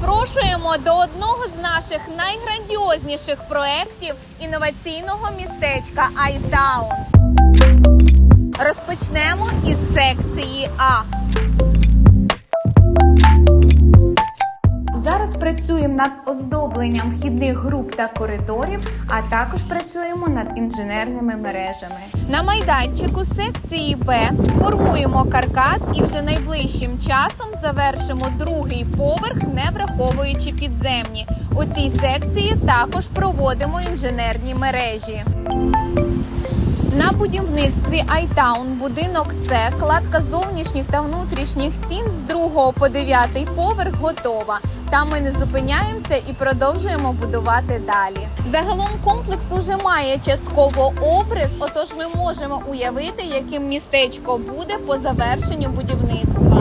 Запрошуємо до одного з наших найграндіозніших проєктів інноваційного містечка Айтаун. Розпочнемо із секції А. Зараз працюємо над оздобленням вхідних груп та коридорів, а також працюємо над інженерними мережами. На майданчику секції Б формуємо каркас і вже найближчим часом завершимо другий поверх, не враховуючи підземні. У цій секції також проводимо інженерні мережі. На будівництві Айтаун будинок С кладка зовнішніх та внутрішніх стін з 2 по 9 поверх готова. Та ми не зупиняємося і продовжуємо будувати далі. Загалом комплекс уже має частково обрис, отож ми можемо уявити, яким містечко буде по завершенню будівництва.